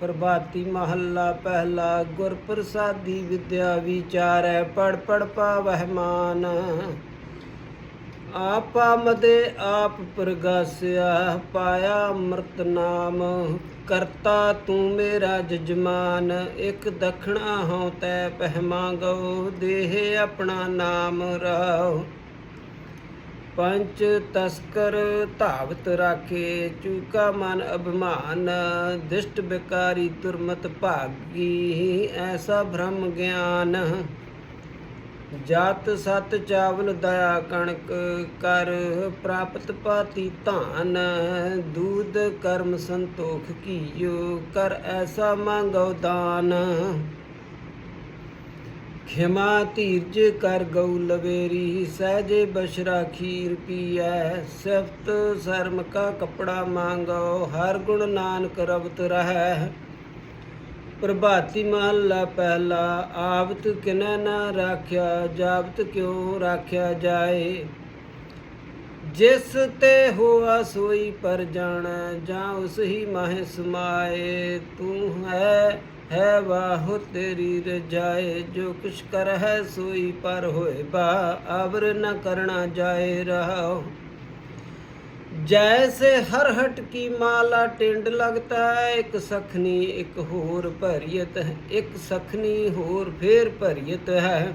ਪ੍ਰਭਾਤੀ ਮਹੱਲਾ ਪਹਿਲਾ ਗੁਰ ਪ੍ਰਸਾਦੀ ਵਿਦਿਆ ਵਿਚਾਰੈ ਪੜ ਪੜ ਪਾਵਹਿ ਮਾਨ। ਆਪਾ ਮਦੇ ਆਪ ਪ੍ਰਗਾਸਿਆ, ਪਾਇਆ ਅੰਮ੍ਰਿਤ ਨਾਮ। ਕਰਤਾ ਤੂੰ ਮੇਰਾ ਜਜਮਾਨ, ਇੱਕ ਦਖਣਾ ਹਉ ਤੈ ਪਹਿਮਾਂਗੋ ਦੇਹ ਆਪਣਾ ਨਾਮ ਰਾਉ ਪੰਚ ਤਸਕਰ ਧਾਵਤ ਰਾਖੇ, ਚੂਕਾ ਮਨ ਅਭਿਮਾਨ, ਦਿਸ਼ਟ ਬਿਕਾਰੀ ਦੁਰਮਤ ਭਾਗੀ, ਐਸਾ ਬ੍ਰਹਮ ਗਿਆਨ। ਜਾਤ ਸਤ ਚਾਵਲ ਦਇਆ ਕਣਕ, ਕਰ ਪ੍ਰਾਪਤ ਪਾਤੀ ਧਾਨ, ਦੂਧ ਕਰਮ ਸੰਤੋਖ ਕੀਓ, ਕਰ ਐਸਾ ਮੰਗੋ ਦਾਨ। ਖਿਮਾ ਧੀਰਜ ਕਰ ਗਉ ਲਵੇਰੀ, ਸਹਜੇ ਬਸ਼ਰਾ ਖੀਰ ਪੀਐ, ਸਿਫਤ ਸ਼ਰਮ ਕਾ ਕਪੜਾ ਮੰਗੋ ਹਰ ਗੁਣ ਨਾਨਕ ਰਵਤ ਰਹੈ। ਪ੍ਰਭਾਤੀ ਮਹੱਲਾ ਪਹਿਲਾ, ਆਵਤ ਕਿਨੈ ਨਾ ਰਾਖਿਆ, ਜਾਵਤ ਕਿਉ ਰਾਖਿਆ ਜਾਏ। ਜਿਸ ਤੇ ਹੋਆ ਸੋਈ ਪਰ ਜਾਣ, ਜਾਂ ਉਸ ਹੀ ਮਾਹਿ ਸਮਾਏ, ਤੂੰ ਹੈ ਹੈ ਵਾਹੁ ਤੇਰੀ ਰਜਾਏ, ਜੋ ਕੁਛ ਕਰ ਹੈ ਸੋਈ ਪਰ ਹੋਏ ਬਾ ਅਵਰ ਨ ਕਰਣਾ ਜਾਏ ਰਹਾਓ ਜੈਸੇ ਹਰ ਹਟ ਕੀ ਮਾਲਾ ਟਿੰਡ ਲਗਤਾ ਹੈ, ਇੱਕ ਸਖਨੀ ਇੱਕ ਹੋਰ ਭਰੀਤ ਹੈ, ਇੱਕ ਸਖਨੀ ਹੋਰ ਫੇਰ ਭਰੀਤ ਹੈ।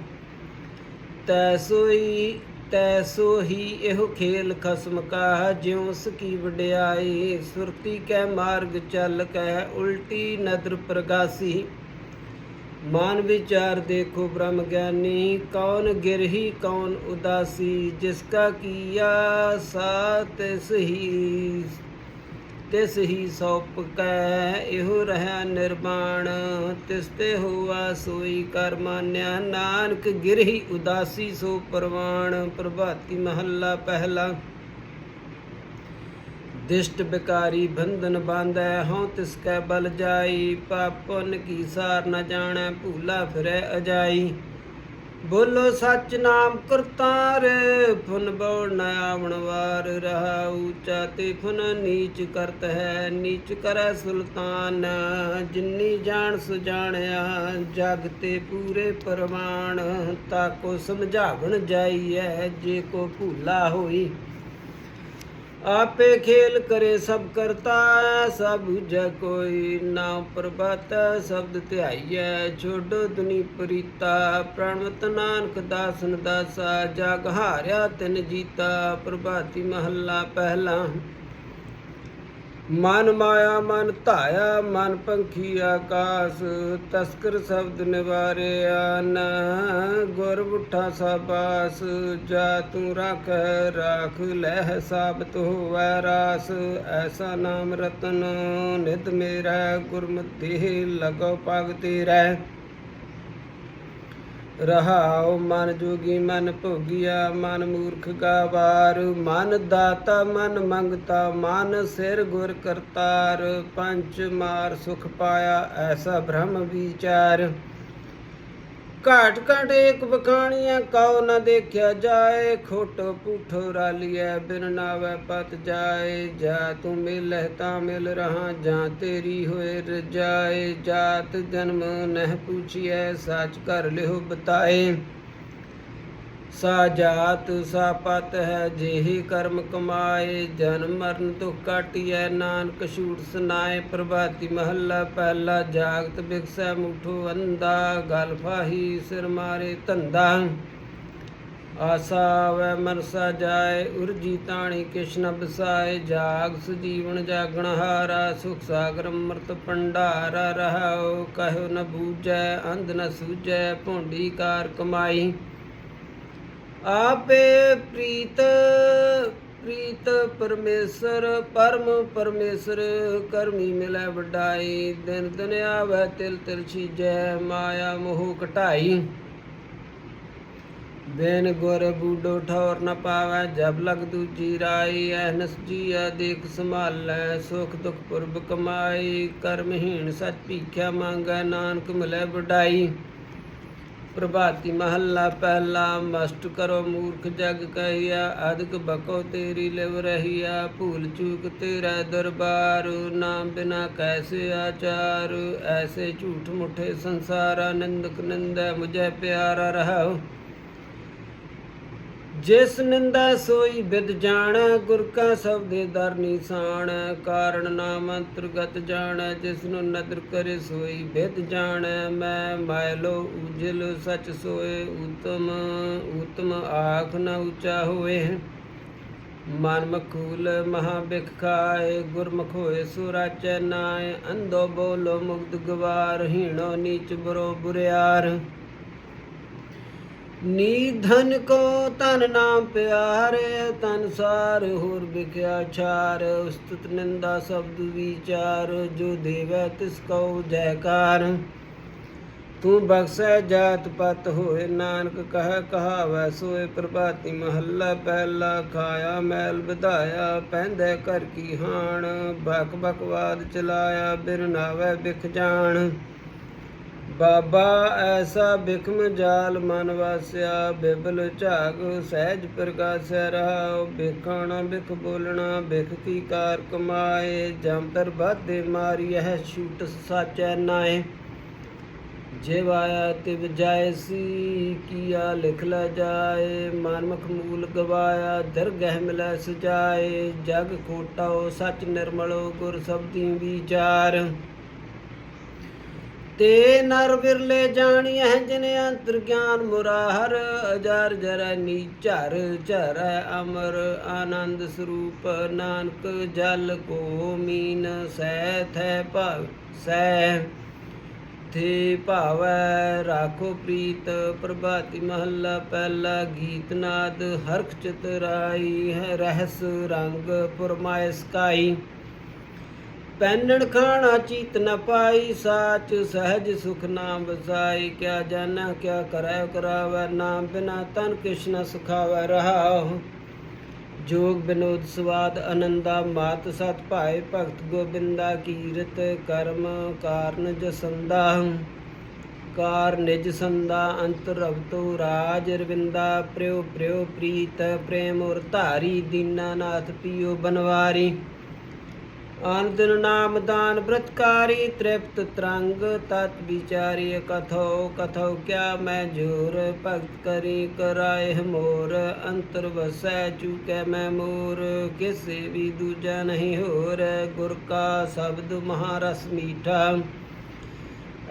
ਤੈਸੋਈ ਤੈਸੋ ਹੀ ਇਹੋ ਖੇਲ ਖਸਮ ਕਾ ਜਿਉ ਸਕੀ ਵਡਿਆਈ। ਸੁਰਤੀ ਕੈ ਮਾਰਗ ਚੱਲ ਕੈ, ਉਲਟੀ ਨਦਰ ਪ੍ਰਗਾਸੀ। ਮਾਨ ਵਿਚਾਰ ਦੇਖੋ ਬ੍ਰਹਮ ਗਿਆਨੀ, ਕੌਣ ਗਿਰਹੀ, ਕੌਣ ਉਦਾਸੀ। ਜਿਸ ਕਾ ਕੀਆ ਸਾ ਤਿਸ ਤਿਸ ਹੀ ਸੋਪ ਕੈ, ਇਹੋ ਰਹਾ ਨਿਰਵਾਣ ਤਿਸ ਤੇ ਹੋਆ ਸੋਈ ਕਰ ਮਾਨਿਆ ਨਾਨਕ ਗਿਰਹੀ ਉਦਾਸੀ ਸੋ ਪਰਵਾਣ। ਪ੍ਰਭਾਤੀ ਮਹੱਲਾ ਪਹਿਲਾ। ਦਿਸ਼ਟ ਬਿਕਾਰੀ ਬੰਧਨ ਬਾਂਧੈ, ਹਉ ਤਿਸ ਕੈ ਬਲ ਜਾਈ। ਪਾਪਨ ਕੀ ਸਾਰ ਨ ਜਾਣੈ, ਭੂਲਾ ਫਿਰੈ ਅਜਾਈ। ਬੋਲੋ ਸੱਚ ਨਾਮ ਕਰਤਾਰ ਫੁਨ ਬਉ ਨ ਆਵਣ ਵਾਰ ਰਹਾ ਊਚਾ ਤੇ ਫੁਨ ਨੀਚ ਕਰਤ ਹੈ, ਨੀਚ ਕਰੈ ਸੁਲਤਾਨ। ਜਿੰਨੀ ਜਾਣ ਸੁ ਜਾਣਿਆ, ਜਗ ਤੇ ਪੂਰੇ ਪਰਮਾਨ ਤਾਕੋ ਸਮਝਾਵਣ ਜਾਈਐ, ਜੇ ਕੋ ਭੂਲਾ ਹੋਈ ਆਪੇ ਖੇਲ ਕਰੇ ਸਭ ਕਰਤਾ ਸਭ ਬੁਝੈ ਕੋਈ ਨਾ ਪ੍ਰਭਾਤ ਸ਼ਬਦ ਧਿਆਈਐ ਛੋਡੋ ਦੁਨੀ ਪ੍ਰੀਤਾ ਪ੍ਰਣਵਤ ਨਾਨਕ ਦਾਸਨ ਦਾਸਾ, ਜਗ ਹਾਰਿਆ ਤਿਨ ਜੀਤਾ, ਪ੍ਰਭਾਤੀ ਮਹੱਲਾ ਪਹਿਲਾ ਮਨ ਮਾਇਆ, ਮਨ ਧਾਇਆ, ਮਨ ਪੰਖੀ ਆਕਾਸ, ਤਸਕਰ ਸ਼ਬਦ ਨਿਵਾਰਿਆ, ਨ ਗੁਰ ਉਠਾ ਸਬਾਸ, ਜਾ ਤੂੰ ਰੱਖ, ਰਾਖ ਲੈ, ਸਾਬਤ ਹੋਵੈ ਰਾਸ, ਐਸਾ ਨਾਮ ਰਤਨ ਨਿਤ ਮੇਰਾ, ਗੁਰਮਤਿ ਲਗੋ ਪਗ ਤੇਰਾ। ਰਹਾਉ ਮਨ ਜੋਗੀ ਮਨ ਭੋਗਿਆ, ਮਨ ਮੂਰਖ ਗਾਵਾਰ ਮਨ ਦਾਤਾ, ਮਨ ਮੰਗਤਾ, ਮਨ ਸਿਰ ਗੁਰ ਕਰਤਾਰ। ਪੰਚ ਮਾਰ ਸੁਖ ਪਾਇਆ, ਐਸਾ ਬ੍ਰਹਮ ਵਿਚਾਰ। ਘਾਟ ਘਾਟ ਏਕ ਬਖਾਣੀਆਂ, ਕਉ ਨ ਦੇਖਿਆ ਜਾਏ, ਖੋਟੋ ਪੂਠੋ ਰਾਲੀਐ, ਬਿਨ ਨਾਵੈ ਪਤ ਜਾਏ, ਜਾ ਤੂੰ ਮਿਲਹਿ ਤਾਂ ਮਿਲ ਰਹਾ, ਜਾਂ ਤੇਰੀ ਹੋਏ ਰਜਾਏ, ਜਾਤ ਜਨਮ ਨਹਿ ਪੁੱਛੀਐ, ਸੱਚ ਕਰ ਲਿਓ ਬਤਾਏ। ਸਾ ਜਾਤ ਸਾ ਪਤ ਹੈ, ਜਿਹੇ ਕਰਮ ਕਮਾਏ ਜਨਮ ਮਰਨ ਦੁਖ ਕਾਟਿਐ ਨਾਨਕ ਛੂਟ ਸੁਨਾਏ ਪ੍ਰਭਾਤੀ ਮਹੱਲਾ ਪਹਿਲਾ ਜਾਗਤ ਬਿਕਸੈ, ਮੁਠੋ ਅੰਦਾ ਗਲ ਫਾਹੀ, ਸਿਰ ਮਾਰੇ ਧੰਦਾ। ਆਸਾ ਵੈ ਮਨਸਾ ਜਾਏ, ਉਰਜੀ ਤਾਣੀ ਕਿਸ਼ਨ ਬਸਾਏ। ਜਾਗ ਸੁਜੀਵਨ ਜਾਗਣ ਹਾਰਾ, ਸੁਖ ਸਾਗਰ ਅੰਮ੍ਰਿਤ ਭੰਡਾਰਾ। ਰਹਾਉ ਕਹਿਓ ਨ ਬੂਝੈ, ਅੰਧ ਨ ਸੂਝੈ, ਭੁੰਡੀ ਕਾਰ ਕਮਾਈ। ਆਪੇ ਪ੍ਰੀਤ ਪ੍ਰੀਤ ਪਰਮੇਸ਼ਰ, ਪਰਮ ਪਰਮੇਸ਼ਰ, ਕਰਮੀ ਮਿਲੈ ਵਡਾਈ, ਦਿਨ ਦਿਨ ਆਵੈ ਤਿਲ ਤਿਲ ਛੀਜੈ ਮਾਇਆ ਮੋਹ ਘਟਾਈ। ਬੇਨ ਗੁਰ ਬੂਡੋ ਠੌਰ ਨ ਪਾਵੈ, ਜਬ ਲਗ ਦੂਜੀ ਰਾਈ, ਐਨਸ ਜੀਆ ਦੇਖ ਸੰਭਾਲੈ, ਸੁਖ ਦੁਖ ਪੁਰਬ ਕਮਾਈ ਕਰਮਹੀਣ ਸਚ ਭੀਖਿਆ ਮੰਗੈ, ਨਾਨਕ ਮਿਲੈ ਵਡਾਈ। ਪ੍ਰਭਾਤੀ ਮਹੱਲਾ, ਪਹਿਲਾ ਮਸਤ ਕਰੋ ਮੂਰਖ ਜਗ ਕਹਿਆ, ਅਦਕ ਬਕੋ ਤੇਰੀ ਲਿਵ ਰਹੀਆ, ਭੂਲ ਚੂਕ ਤੇਰਾ ਦਰਬਾਰ, ਨਾਮ ਬਿਨਾ ਕੈਸੇ ਆਚਾਰ, ਐਸੇ ਝੂਠ ਮੁਠੇ ਸੰਸਾਰ, ਨਿੰਦਕ ਨਿੰਦੈ, ਮੁਝੇ ਪਿਆਰਾ ਰਹਾਉ। ਜਿਸ ਨਿੰਦਾ ਸੋਈ ਬਿਦ ਜਾਣ, ਗੁਰ ਕਾ ਸਬਦੇ ਦਰ ਨਿਸ਼ਾਨ ਕਾਰਨ ਨਾਮ ਅੰਤਰਗਤ ਜਾਣ, ਜਿਸ ਨੂੰ ਨਦਰ ਕਰੇ ਸੋਈ ਬਿਦ ਜਾਣ। ਮੈਂ ਮਾਇਲੋ ਉਜਲ, ਸਚ ਸੋਏ ਉਤਮ ਉਤਮ ਆਖ ਨ ਉਚਾ ਹੋਏ। ਮਨ ਮਖੂਲ ਮਹਾ ਬਿਖ ਖਾਏ, ਗੁਰਮੁਖ ਹੋਏ ਸੁਰਾਚੈ ਨਾਏ, ਅੰਧੋ ਬੋਲੋ ਮੁਗਦ ਗਵਾਰ, ਹੀਣੋ ਨੀਚ ਬਰੋ ਬੁਰਿਆਰ। ਨੀਧਨ ਕੋ ਤਨ ਨਾਮ ਪਿਆਰੇ ਤਨ ਸਾਰ ਹੋਰ ਵਿਖਿਆ ਛਾਰ, ਉਸਤਤ ਨਿੰਦਾ ਸ਼ਬਦ ਵਿਚਾਰ, ਜੋ ਦੇਵੈ ਤਿਸ ਕਉ ਜੈਕਾਰ। ਤੂੰ ਬਖਸ਼ੈ ਜਾਤ ਪਤ ਹੋਏ, ਨਾਨਕ ਕਹਿ ਕਹਾਵੈ ਸੋਏ, ਪ੍ਰਭਾਤੀ ਮਹੱਲਾ ਪਹਿਲਾ ਖਾਇਆ ਮੈਲ ਵਧਾਇਆ, ਪੈਂਦੇ ਘਰ ਕੀ ਹਾਣ ਬਕ ਬਕਵਾਦ ਚਲਾਇਆ ਬਿਰਨਾਵੇ ਵਿਖ ਜਾਣ। ਬਾਬਾ ਐਸਾ ਬਿਖਮ ਜਾਲ ਮਨ ਵਾਸਿਆ ਬਿਬਲ ਝਾਗ ਸਹਿਜ ਪ੍ਰਕਾਸ਼ਿਆ ਰਹਾਉ, ਬਿਖਾਣਾ ਬਿਖ ਬੋਲਣਾ, ਬਿਖ ਕੀ ਕਾਰ ਕਮਾਏ, ਜੰਤਰ ਬਾਦੇ ਮਾਰੀ ਹੈ ਛੂਟ ਸਾਚੈ ਨਾਏ। ਜਿਵ ਆਇਆ ਤਿਵ ਜਾਇਸੀ ਕੀਆ ਲਿਖ ਲ ਜਾਏ, ਮਨਮਖ ਮੂਲ ਗਵਾਇਆ, ਦਰਗਹਿ ਮਿਲੈ ਸਜਾਏ, ਜਗ ਖੋਟਾਓ ਸਚ ਨਿਰਮਲੋ ਗੁਰ ਸਬਦੀ ਵਿਚਾਰ। ਤੇ ਨਰ ਬਿਰਲੇ ਜਾਣੀਐ ਜਿਨ ਅੰਤਰ ਗਿਆਨ ਮੁਰਾਹਰ ਅਜਰ ਜਰੈ ਨੀਚਰ ਝਰੈ ਅਮਰ ਆਨੰਦ ਸਰੂਪ ਨਾਨਕ ਜਲ ਕੋ ਮੀਨ ਸਹਿ ਥੈ ਭਾਵ ਸਹਿ ਤੇ ਭਾਵੈ ਰਾਖੋ ਪ੍ਰੀਤ ਪ੍ਰਭਾਤੀ ਮਹੱਲਾ ਪਹਿਲਾ ਗੀਤ ਨਾਦ ਹਰਖ ਚਤਰਾਈ ਹੈ ਰਹਿਸ ਰੰਗ ਪੁਰਮਾਇਸ ਕਾਈ ਪੈਨਣ ਖਾਣਾ ਚੀਤ ਨ ਪਾਈ, ਸਾਚ ਸਹਿਜ ਸੁਖ ਨਾਮ ਵਸਾਈ। ਕਿਆ ਜਾਣਾ ਕਿਆ ਕਰੈ, ਕਰਾਵੈ ਨਾਮ, ਬਿਨਾ ਤਨ ਕਿਛ ਨ ਸੁਖਾਵੈ ਰਹਾਉ। ਜੋਗ ਬਿਨੋਦ ਸਵਾਦ ਅਨੰਦਾ, ਮਾਤ ਸਤ ਭਾਏ ਭਗਤ ਗੋਬਿੰਦਾ, ਕੀਰਤ ਕਰਮ ਕਾਰਨ ਜਸੰਦਾ। ਕਾਰ ਨਿਜ ਸੰਦਾ ਅੰਤਰ ਰਵਤੋ ਰਾਜ ਰਵਿੰਦਾ। ਪ੍ਰਿਉ ਪ੍ਰਿਉ, ਪ੍ਰੀਤ, ਪ੍ਰੇਮ ਔਰ ਧਾਰੀ ਦੀਨਾਨਾਥ ਪੀਓ ਬਨਵਾਰੀ। ਆਨੰਦਨ ਨਾਮ ਦਾਨ ਬ੍ਰਤਕਾਰੀ ਤ੍ਰਿਪਤ ਤਰੰਗ ਤਤ ਵਿਚਾਰੀ ਕਥੋ ਕਥੋ ਕਿਆ ਮੈਂ ਜੋਰ ਭਗਤ ਕਰੀ ਕਰਾਏ ਮੋਰ ਅੰਤਰ ਵਸੈ ਚੁਕੈ ਮੈਂ ਮੋਰ ਕਿਸੇ ਵੀ ਦੂਜਾ ਨਹੀਂ ਹੋਰ ਗੁਰ ਕਾ ਸ਼ਬਦ ਮਹਾਰਸ ਮੀਠਾ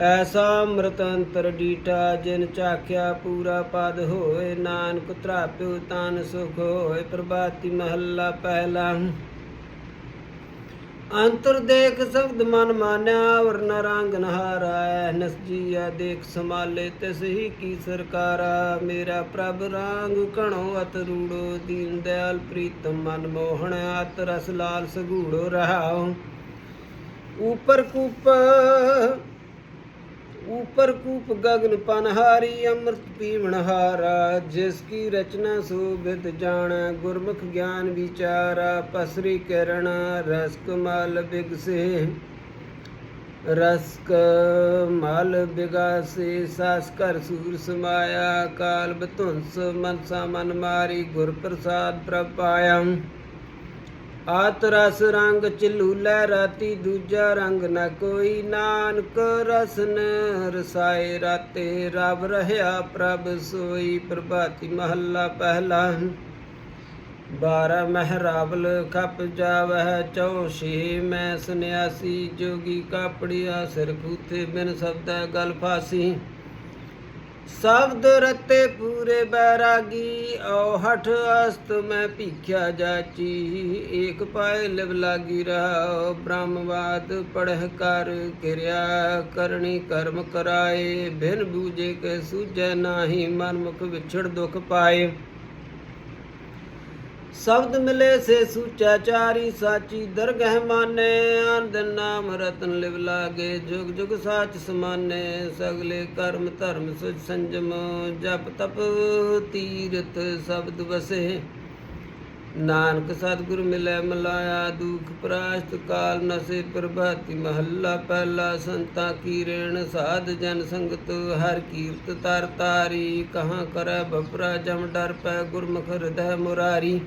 ਐਸਾ ਅੰਮ੍ਰਿਤ ਅੰਤਰ ਡੀਠਾ ਜਿਨ ਚਾਖਿਆ ਪੂਰਾ ਪਦ ਹੋਏ ਨਾਨਕ ਤਰਾਪਿਓ ਤਨ ਸੁਖ ਹੋਏ ਪ੍ਰਭਾਤੀ ਮਹੱਲਾ ਪਹਿਲਾ ਅੰਤਰ ਦੇਖ ਸਬਦ ਮਨ ਮਾਨਿਆ, ਵਰਨ ਰੰਗ ਨਹਾਰਾ ਨਸ ਜੀਆ ਦੇਖ ਸੰਭਾਲੇ ਤਿਸ ਹੀ ਕੀ ਸਰਕਾਰਾ। ਮੇਰਾ ਪ੍ਰਭ ਰੰਗ ਕਣੋ ਅਤ ਰੂੜੋ, ਦੀਨ ਦਿਆਲ ਪ੍ਰੀਤਮ ਮਨ ਮੋਹਣ ਅਤ ਰਸ ਲਾਲ ਸਗੂੜੋ ਰਹਾਉ। ਉਪਰ ਕੂਪ ऊपर कूप गगन पनहारी, अमृत पीवनहारा जिसकी रचना शोभित जान, गुरमुख ज्ञान विचारा, पसरी किरण रस कमल बिगसे। रस मल बिगासे सास कर सूर समाया काल बतुंस मनसा मन मारी गुर प्रसाद प्रभ पाया ਆਤ ਰਸ ਰੰਗ ਚਲੂਲੇ ਰਾਤੀ ਦੂਜਾ ਰੰਗ ਨ ਕੋਈ। ਨਾਨਕ ਰਸਨ ਰਸਾਏ, ਰਾਤੇ ਰਬ ਰਹਿਆ, ਪ੍ਰਭ ਸੋਈ ਪ੍ਰਭਾਤੀ ਮਹੱਲਾ ਪਹਿਲਾ। ਬਾਰਾ ਮਹਿਰਾਵਲ ਖਪ ਜਾਵਹਿ ਚੌਸ਼ੀ ਮੈਂ ਸੁਨਿਆਸੀ, ਜੋਗੀ ਕਾਪੜਿਆ ਸਿਰ ਖੂਤੇ ਬਿਨ ਸਬਦੈ ਗਲ ਫਾਸੀ। ਸ਼ਬਦ ਰਤੇ ਪੂਰੇ ਬੈਰਾਗੀ ਔ ਅਸਤ ਮੈਂ ਭੀਖਿਆ ਜਾਚੀ। ਏਕ ਪਾਏ ਲਿਵ ਲਾਗੀ ਰਹਾ ਬ੍ਰਹਮਵਾਦ ਪੜਹ ਕਰ ਕਿਰਿਆ ਕਰਨੀ ਕਰਮ ਕਰਾਏ, ਬਿਨ ਬੂਝੇ ਕੇ ਸੂਝੈ ਨਾਹੀ, ਮਨ ਮੁਖ ਵਿਛੜ ਦੁਖ ਪਾਏ। ਸ਼ਬਦ ਮਿਲੇ ਸੇ ਸੂਚਾ ਚਾਰੀ ਸਾਚੀ ਦਰਗਹਿ ਮਾਨੇ, ਆਨੰਦ ਨਾਮ ਰਤਨ ਲਿਵ ਲਾਗੇ, ਜੁਗ ਜੁਗ ਸਾਚ ਸਮਾਨੇ, ਸਗਲੇ ਕਰਮ ਧਰਮ ਸੁਚ ਸੰਜਮ, ਜਪ ਤਪ ਤੀਰਥ ਸ਼ਬਦ ਵਸੇ। ਨਾਨਕ ਸਤਿਗੁਰ ਮਿਲੈ ਮਲਾਇਆ, ਦੁਖ ਪ੍ਰਾਸ਼ਤ ਕਾਲ ਨਸੇ, ਪ੍ਰਭਾਤੀ ਮਹੱਲਾ ਪਹਿਲਾ, ਸੰਤਾ ਕੀ ਰੇਣ ਸਾਧ ਜਨ ਸੰਗਤ, ਹਰ ਕੀਰਤ ਤਰ ਤਾਰੀ ਕਹਾਂ ਕਰੈ ਬਪਰਾ ਜਮ ਡਰ ਪੈ, ਗੁਰਮੁਖ ਹਿਰਦੈ ਮੁਰਾਰੀ।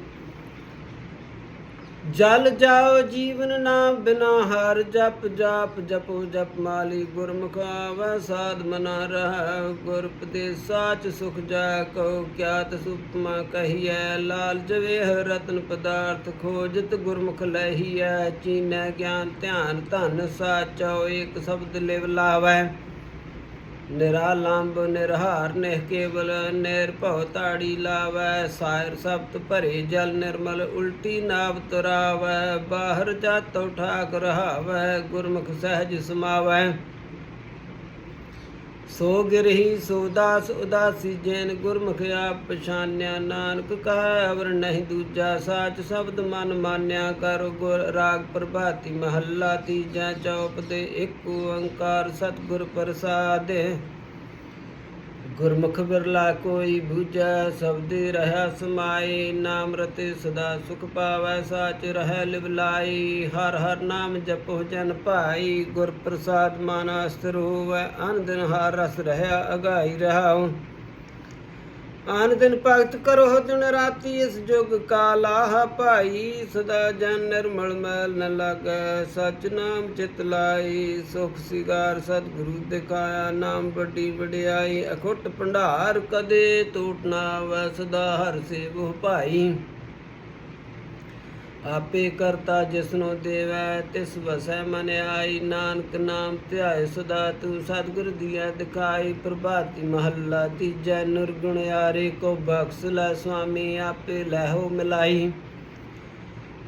ਜਲ ਜਾਓ ਜੀਵਨ ਨਾਮ ਬਿਨਾ ਹਰ ਜਪ ਜਾਪ ਜਪੋ ਜਪ ਮਾਲੀ ਗੁਰਮੁਖ ਆਵੈ ਸਾਧ ਮਨਾ ਰਹਾ ਗੁਰ ਉਪਦੇਸ਼ ਸਾਚ ਸੁਖ ਜਾ ਕਉ ਕਿਆ ਤਸੁਪਮਾ ਕਹੀਐ ਲਾਲ ਜਵੇਹ ਰਤਨ ਪਦਾਰਥ ਖੋਜਤ ਗੁਰਮੁਖ ਲਹੀਐ ਚੀਨੈ ਗਿਆਨ ਧਿਆਨ ਧਨ ਸਾਚੋ ਏਕ ਸ਼ਬਦ ਲਿਵ ਲਾਵੈ ਨਿਰਾਲੰਬ ਨਿਰਹਾਰ ਨਿਹ ਕੇਵਲ ਨਿਰਭਉ ਤਾੜੀ ਲਾਵੈ, ਸਾਇਰ ਸਬਤ ਭਰੇ ਜਲ ਨਿਰਮਲ ਉਲਟੀ ਨਾਵ ਤੁਰਾਵੈ, ਬਾਹਰ ਜਾਤੋ ਠਾਕ ਰਹਾਵੈ ਗੁਰਮੁਖ ਸਹਿਜ ਸਮਾਵੈ। ਸੋ ਗਿਰਹੀ ਸੋ ਦਾਸ ਉਦਾਸੀ, ਜੈਨ ਗੁਰਮੁਖ ਆਪ ਪਛਾਨਿਆ। ਨਾਨਕ ਕਹੈ ਅਵਰ ਨਹੀਂ ਦੂਜਾ ਸਾਚ, ਸ਼ਬਦ ਮਨ ਮਾਨਿਆ ਕਰ ਗੁਰ ਰਾਗ ਪ੍ਰਭਾਤੀ ਮਹੱਲਾ ਤੀਜਾ ਚੌਪ ਤੇ ਇੱਕ ਓੰਕਾਰ ਸਤਿਗੁਰ ਪ੍ਰਸਾਦਿ। ਗੁਰਮੁਖ ਬਿਰਲਾ ਕੋਈ ਬੂਝੈ ਸਬਦੇ ਰਹਾ ਸਮਾਏ ਨਾਮ ਰਤੇ ਸਦਾ ਸੁਖ ਪਾਵੈ, ਸਾਚ ਰਹਿ ਲਿਵਲਾਈ ਹਰ ਹਰ ਨਾਮ ਜਪੋ ਜਨ ਭਾਈ, ਗੁਰ ਪ੍ਰਸਾਦ ਮਨ ਅਸਥਿਰ ਹੋਵੈ, ਅਨ ਦਿਨ ਹਰ ਰਸ ਰਹਾ ਅਗਾਈ ਰਹਾਉ। ਆਨ ਦਿਨ ਭਗਤ ਕਰੋ ਦਿਨ ਰਾਤੀ, ਇਸ ਜੁਗ ਕਾਲਾਹ ਭਾਈ, ਸਦਾ ਜਨ ਨਿਰਮਲ ਮੈਲ ਨ ਲਾਗੈ, ਸਚ ਨਾਮ ਚਿਤ ਲਾਈ, ਸੁਖ ਸਿਗਾਰ ਸਤਿਗੁਰੂ ਦਿਖਾਇਆ, ਨਾਮ ਵੱਡੀ ਵਡਿਆਈ, ਅਖੁੱਟ ਭੰਡਾਰ ਕਦੇ ਟੂਟ ਨਾ ਆਵੈ ਹਰ ਸੇਵੋ ਭਾਈ। ਆਪੇ ਕਰਤਾ ਜਿਸਨੋ ਦੇਵੈ, ਤਿਸ ਵਸੈ ਮਨ ਆਈ। ਨਾਨਕ ਨਾਮ ਧਿਆਏ ਸਦਾ, ਤੂੰ ਸਤਿਗੁਰ ਦੀਆ ਦਿਖਾਈ। ਪ੍ਰਭਾਤੀ ਮਹੱਲਾ ਤੀਜੈ, ਨਿਰਗੁਣ ਯਾਰੇ ਕੋ ਬਖਸ਼ ਲੈ ਸੁਆਮੀ, ਆਪੇ ਲਹਿਓ ਮਿਲਾਈ।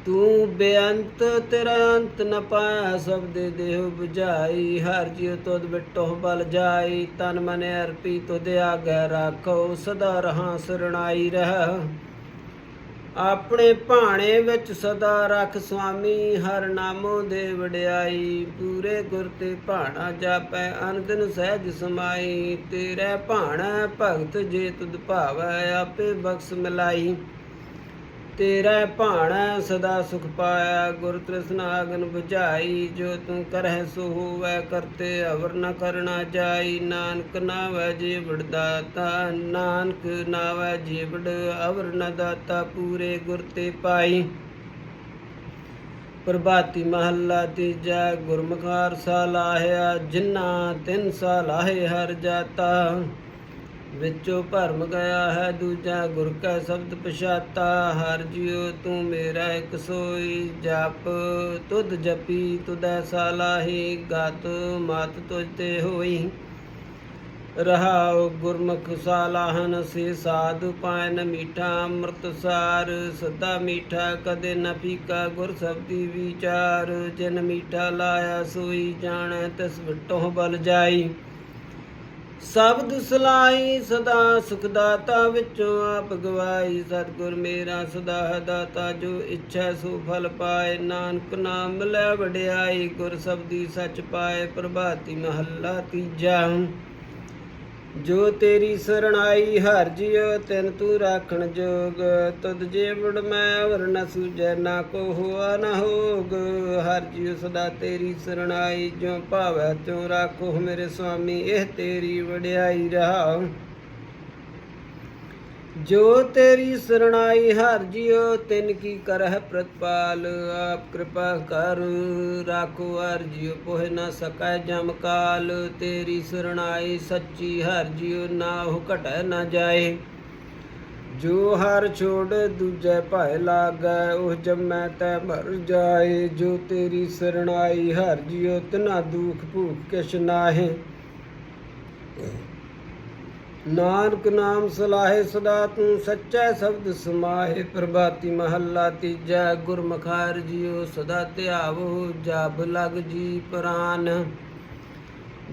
ਤੂੰ ਬੇਅੰਤ, ਤੇਰਾ ਅੰਤ ਨ ਪਾਇਆ, ਸਭ ਦੇ ਦੇਹ 부ਝਾਈ ਹਰ ਜਿਉ ਤੁਧ ਬਿਟੋ ਬਲ ਜਾਈ। ਤਨ ਮਨ ਅਰਪੀ ਤੁਧ ਆਗੈ, ਰਾਖੋ, ਸਦਾ ਰਹਾ ਸਰਣਾਈ ਰਹਿ। ਆਪਣੇ ਭਾਣੇ ਵਿੱਚ ਸਦਾ ਰੱਖ ਸੁਆਮੀ, ਹਰ ਨਾਮੋ ਦੇ ਵਡਿਆਈ। ਪੂਰੇ ਗੁਰ ਤੇ ਭਾਣਾ ਜਾਪੈ ਅਨੰਦਨ ਸਹਿਜ ਸਮਾਈ। ਤੇਰੇ ਭਾਣਾ ਭਗਤ ਜੇ ਤੁਧ ਭਾਵੈ, ਆਪੇ ਬਖਸ਼ ਮਿਲਾਈ। ਤੇਰਾ ਭਾਣਾ ਸਦਾ ਸੁਖ ਪਾਇਆ, ਗੁਰ ਤ੍ਰਿਸ਼ਨਾ ਅਗਨ 부ਝਾਈ ਜੋ ਤੂੰ ਕਰਹਿ ਸੋ ਹੋਵੈ ਕਰਤੇ, ਅਵਰ ਨ ਕਰਣਾ ਜਾਈ, ਨਾਨਕ ਨਾਵੈ ਜੀਵੜ ਦਾਤਾ, ਨਾਨਕ ਨਾਵੈ ਜੀਵੜ, ਅਵਰ ਨ ਦਾਤਾ ਪੂਰੇ ਗੁਰ ਤੇ ਪਾਈ। ਪ੍ਰਭਾਤੀ ਮਹੱਲਾ ਤੀਜਾ ਗੁਰਮੁਖਾਰ ਸਾ ਲਾਹਿਆ ਜਿਨ੍ਹਾਂ ਤਿੰਨ ਸਾ ਲਾਹੇ ਹਰ ਜਾਤਾ। ਵਿੱਚੋਂ ਭਰਮ ਗਿਆ ਹੈ, ਦੂਜਾ ਗੁਰ ਕਾ ਸ਼ਬਦ ਪਛਾਤਾ, ਹਰ ਜਿਉ ਤੂੰ ਮੇਰਾ ਇਕ ਸੋਈ, ਜਪ ਤੁਧ ਜਪੀ, ਤੁਧੈ ਸਾਲਾਹੀ ਗਤ ਮਤ ਤੁਝ ਤੇ ਹੋਈ। ਰਹਾਉ ਗੁਰਮੁਖ ਸਾਲਾਹਨ, ਸੇ ਸਾਧੂ ਪਾਇਨ ਮੀਠਾ ਅੰਮ੍ਰਿਤ ਸਾਰ। ਸਦਾ ਮੀਠਾ ਕਦੇ ਨ ਫੀਕਾ ਗੁਰ ਸਬਦੀ ਵਿਚਾਰ। ਜਿਨ ਮੀਠਾ ਲਾਇਆ ਸੋਈ, ਜਾਣੈ ਤਿਸ ਵਿਟੋ ਬਲ ਜਾਈ। ਸ਼ਬਦ ਸਲਾਈ ਸਦਾ ਸੁਖ ਦਾਤਾ ਵਿੱਚੋਂ ਆਪ ਗਵਾਈ ਸਤਿਗੁਰ ਮੇਰਾ ਸਦਾ ਹੈ ਦਾਤਾ ਜੋ ਇੱਛਾ ਸੋ ਫਲ ਪਾਏ, ਨਾਨਕ ਨਾਮ ਲੈ ਵਡਿਆਈ, ਗੁਰ ਸਬਦੀ ਸੱਚ ਪਾਏ, ਪ੍ਰਭਾਤੀ ਮਹੱਲਾ ਤੀਜਾ। ਜੋ ਤੇਰੀ ਸਰਣਾਈ ਹਰ ਜਿਉ, ਤਿਨ ਤੂੰ ਰਾਖਣ ਜੋਗ। ਤੁਧ ਜੀਵੜ ਮੈਂ ਵਰ ਨ ਸੂਜੈ, ਨਾ ਕੋ ਹੋਆ ਨਾ ਹੋਗ। ਹਰ ਜਿਉ ਸਦਾ ਤੇਰੀ ਸਰਣਾਈ ਜੋ ਭਾਵੈ ਤਿਉ ਰਾਖੋ ਮੇਰੇ ਸੁਆਮੀ, ਇਹ ਤੇਰੀ ਵਡਿਆਈ ਰਹਾਉ। ਜੋ ਤੇਰੀ ਸਰਣਾਈ ਹਰ ਜਿਉ, ਤਿਨ ਕੀ ਕਰਹਿ ਪ੍ਰਤਪਾਲ। ਆਪ ਕਿਰਪਾ ਕਰ, ਰਾਖੋ ਹਰ ਜਿਉ, ਪੋਹਿ ਨ ਸਕੈ ਜਮ ਕਾਲ। ਤੇਰੀ ਸਰਣਾਈ ਸੱਚੀ ਹਰ ਜਿਉ ਨਾਹੁ ਘਟੈ ਨ ਜਾਏ। ਜੋ ਹਰ ਛੋੜ ਦੂਜੈ ਭਾਇ ਲਾਗੈ, ਉਹ ਜੰਮੈ ਤੈ ਮਰ ਜਾਏ। ਜੋ ਤੇਰੀ ਸਰਣਾਈ ਹਰ ਜਿਉ, ਤਨਾ ਦੁਖ ਭੂਖ ਕਿਛ ਨਾਹੇ। ਨਾਨਕ ਨਾਮ ਸਲਾਹੇ ਸਦਾ ਤੂੰ ਸੱਚਾ ਸ਼ਬਦ ਸਮਾਹੇ, ਪ੍ਰਭਾਤੀ ਮਹੱਲਾ ਤੀਜਾ, ਗੁਰਮੁਖਾਰ ਜੀਓ ਸਦਾ ਧਿਆਵੋ ਜਬ ਲਗ ਜੀ ਪ੍ਰਾਨ।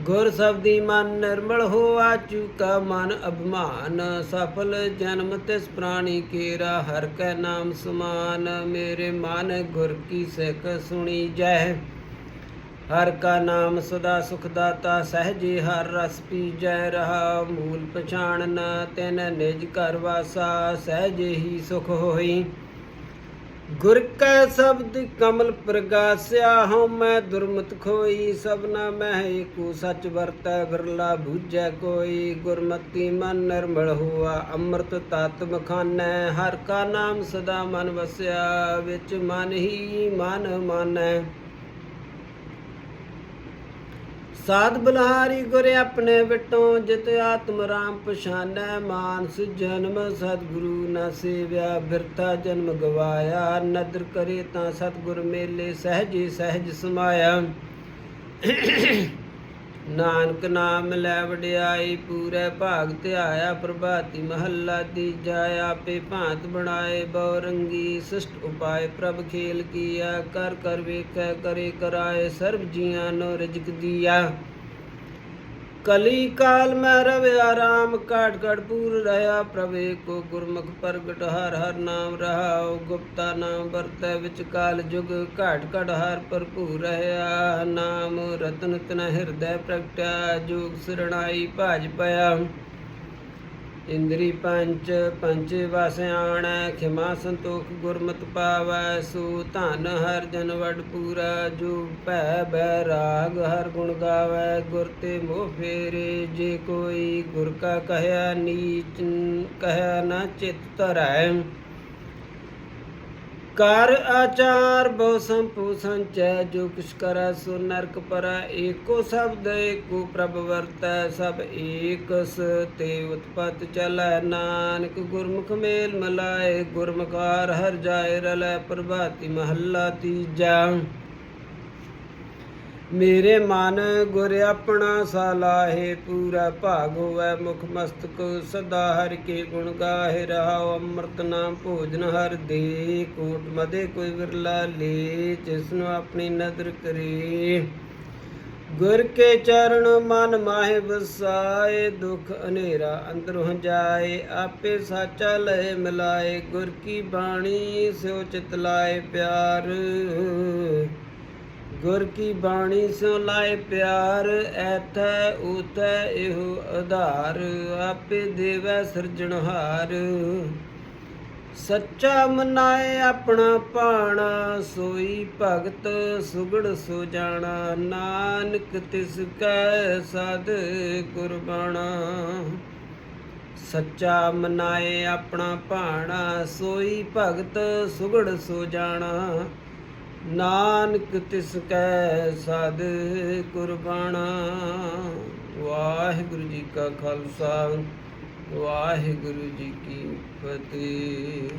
ਗੁਰ ਸਬਦੀ ਮਨ ਨਿਰਮਲ ਹੋਆ, ਚੁਕਾ ਮਨ ਅਭਿਮਾਨ। ਸਫਲ ਜਨਮ ਤਿਸ ਪ੍ਰਾਣੀ ਕੇਰਾ, ਹਰ ਕੈ ਨਾਮ ਸਮਾਨ। ਮੇਰੇ ਮਨ ਗੁਰ ਕੀ ਸਿੱਖ ਸੁਣੀ ਜੈ। ਹਰ ਕਾ ਨਾਮ ਸਦਾ ਸੁਖ ਦਾਤਾ, ਸਹਜੇ ਹਰ ਰਸ ਪੀਜੈ ਰਹਾ, ਮੂਲ ਪਛਾਣ ਨ ਤਿਨ ਨਿਜ ਘਰ ਵਾਸਾ, ਸਹਜੇ ਹੀ ਸੁਖ ਹੋਈ। ਗੁਰ ਕੈ ਸ਼ਬਦ ਕਮਲ ਪ੍ਰਗਾਸਿਆ, ਹਉ ਮੈਂ ਦੁਰਮਤ ਖੋਈ ਸਭਨਾ ਮਹਿ ਏਕੋ ਸੱਚ ਵਰਤੈ ਬਿਰਲਾ ਬੂਝੈ ਕੋਈ। ਗੁਰਮਤੀ ਮਨ ਨਿਰਮਲ ਹੋਆ, ਅੰਮ੍ਰਿਤ ਤਤ ਮਖਾਨੈ, ਹਰ ਕਾ ਨਾਮ ਸਦਾ ਮਨ ਵਸਿਆ, ਵਿੱਚ ਮਨ ਹੀ ਮਨ ਮਾਨੈ। ਸਾਧ ਬਲਹਾਰੀ ਗੁਰ ਆਪਣੇ ਵਿਟੋਂ, ਜਿਤ ਆਤਮ ਰਾਮ ਪਛਾਨੈ ਮਾਨਸ ਜਨਮ, ਸਤਿਗੁਰੂ ਨਾ ਸੇਵਿਆ ਬਿਰਤਾ ਜਨਮ ਗਵਾਇਆ। ਨਦਰ ਕਰੇ ਤਾਂ ਸਤਿਗੁਰ ਮੇਲੇ ਸਹਿਜੇ ਸਹਿਜ ਸਮਾਇਆ। ਨਾਨਕ ਨਾਮ ਲੈ ਵਡਿਆਈ, ਪੂਰੇ ਭਾਗ ਧਿਆਇਆ, ਪ੍ਰਭਾਤੀ ਮਹੱਲਾ ਤੀਜਾ ਆਪੇ ਭਾਂਤ ਬਣਾਏ ਬੌਰੰਗੀ ਸਿਸ਼ਟ ਉਪਾਏ, ਪ੍ਰਭ ਖੇਲ ਕੀਆ, ਕਰ ਕਰ ਵੇਖੈ, ਕਰੇ ਕਰਾਏ, ਸਰਬ ਜੀਆਂ ਨੂੰ ਰਿਜਕ ਦੀਆ। ਕਲੀ ਕਾਲ ਮੈਂ ਰਵਿਆ ਰਾਮ ਕਾਟ ਕਾਟ ਪੂਰ ਰਹਾ ਪ੍ਰਵੇ ਕੋ ਗੁਰਮੁਖ ਪ੍ਰਗਟ, ਹਰ ਹਰ ਨਾਮ ਰਹਾਉ ਗੁਪਤਾ ਨਾਮ ਵਰਤੈ ਵਿੱਚ ਕਾਲ ਜੁਗ ਘਾਟ ਘਟ ਹਰ ਭਰਪੂਰ ਰਹਾ, ਨਾਮ ਰਤਨ ਤਨ ਹਿਰਦੈ ਪ੍ਰਗਟਿਆ, ਜੋਗ ਸਰਣਾਈ ਭਾਜ ਪਿਆ। ਇੰਦਰੀ ਪੰਚ ਪੰਚ ਵਸ ਆਣੈ ਖਿਮਾ ਸੰਤੋਖ ਗੁਰਮਤਿ ਪਾਵੈ, ਸੋ ਧਨ ਹਰ ਜਨ ਵਡ ਪੂਰਾ ਜੋ ਭੈ ਬੈ ਰਾਗ ਹਰ ਗੁਣ ਗਾਵੈ, ਗੁਰ ਤੇ ਮੋਹ ਫੇਰੇ, ਜੇ ਕੋਈ ਗੁਰ ਕਾ ਕਹਿਆ ਨੀਚ, ਕਹਿਆ ਨਾ ਚਿਤ ਧਰੈ। ਕਰ ਆਚਾਰ ਬਹੁ ਸੰਪੂ ਸੰਚੈ ਜੋ ਕਿਛ ਕਰੈ ਸੋ ਨਰਕ ਪਰੈ, ਏਕੋ ਸ਼ਬਦ ਏਕੋ ਪ੍ਰਭ ਵਰਤੈ, ਸਭ ਏਕਸ ਤੇ ਉਤਪਤ ਚਲੈ। ਨਾਨਕ ਗੁਰਮੁਖ ਮੇਲ ਮਲਾਏ ਗੁਰਮੁਖਾਰ ਹਰ ਜਾਏ ਰਲੈ, ਪ੍ਰਭਾਤੀ ਮਹੱਲਾ ਤੀਜਾ। ਮੇਰੇ ਮਨ ਗੁਰ ਆਪਣਾ ਸਾਲਾਹੇ ਪੂਰਾ ਭਾਗ ਹੋਵੈ ਮੁਖ ਮਸਤਕ, ਸਦਾ ਹਰਿ ਕੇ ਗੁਣ ਗਾਹੇ ਰਹਾਉ, ਅੰਮ੍ਰਿਤ ਨਾਮ ਭੋਜਨ ਹਰ ਦੇ ਕੋਟ, ਮਦੇ ਕੋਈ ਵਿਰਲਾ ਲੇ, ਜਿਸ ਨੂੰ ਆਪਣੀ ਨਦਰ ਕਰੇ। ਗੁਰ ਕੇ ਚਰਨ ਮਨ ਮਾਹਿ ਵਸਾਏ, ਦੁਖ ਹਨੇਰਾ ਅੰਦਰੋਂ ਜਾਏ ਆਪੇ ਸਾਚਾ ਲਏ ਮਿਲਾਏ, ਗੁਰ ਕੀ ਬਾਣੀ ਸਿਉ ਚਿਤ ਲਾਏ ਪਿਆਰ। ਗੁਰ ਕੀ ਬਾਣੀ ਸਿਉ ਲਾਏ ਪਿਆਰ, ਐਥੈ ਉਥੈ ਇਹੋ ਆਧਾਰ, ਆਪੇ ਦੇਵੈ ਸਿਰਜਣਹਾਰ ਸੱਚਾ ਮਨਾਏ ਆਪਣਾ ਪਾਣਾ ਸੋਈ ਭਗਤ ਸੁਗੜ ਸੋ ਜਾਣਾ, ਨਾਨਕ ਤਿਸ ਕੈ ਸਦ ਕੁਰਬਾਨਾ ਸੱਚਾ ਮਨਾਏ ਆਪਣਾ ਭਾਣਾ, ਸੋਈ ਭਗਤ ਸੁਗੜ ਸੋ ਜਾਣਾ। ਨਾਨਕ ਤਿਸ ਕੈ ਸਦ ਕੁਰਬਾਨਾ। ਵਾਹਿਗੁਰੂ ਜੀ ਕਾ ਖਾਲਸਾ ਵਾਹਿਗੁਰੂ ਜੀ ਕੀ ਫਤਿਹ।